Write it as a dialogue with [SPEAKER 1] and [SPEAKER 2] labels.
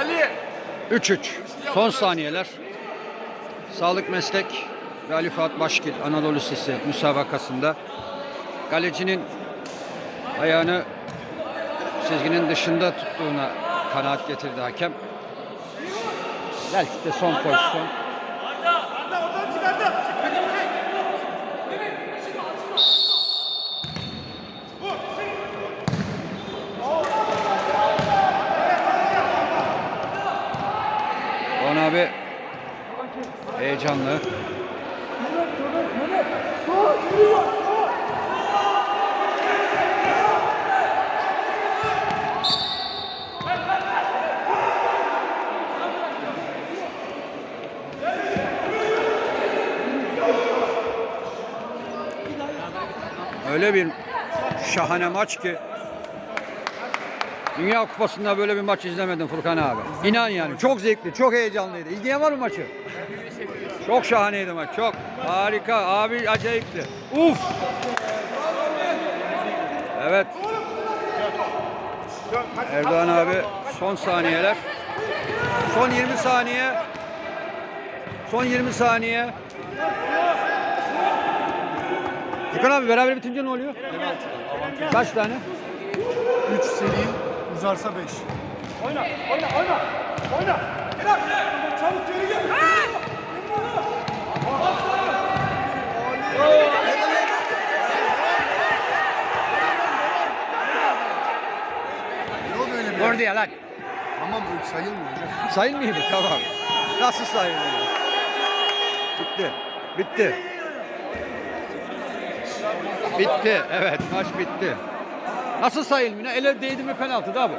[SPEAKER 1] Ali.
[SPEAKER 2] 3-3. Son saniyeler. Sağlık Meslek ve Ali Fuat Başkil Anadolu Lisesi müsabakasında kalecinin ayağını çizginin dışında tuttuğuna kanaat getirdi hakem. Belki de son pozisyon. Doğan abi heyecanlı. Öyle bir şahane maç ki Dünya Kupası'nda böyle bir maç izlemedim Furkan abi. İnan yani çok zevkli, çok heyecanlıydı. İzleyen var mı maçı? Çok şahaneydi maç, çok. Harika, abi acayipti. Uf! Evet. Erdoğan abi son saniyeler. Son 20 saniye. Son 20 saniye. Furkan abi beraber bitince ne oluyor? Kaç tane?
[SPEAKER 3] 3 seri uzarsa 5. Yok öyle bir.
[SPEAKER 2] Doğru değil lan.
[SPEAKER 3] Tamam o sayılmıyor hocam.
[SPEAKER 2] Sayılmıyor mu? Tamam. Nasıl sayılmıyor? Bitti. Bitti. Bitti. Evet maç bitti. Nasıl sayılmıyor? Ele değdi mi penaltı da bu.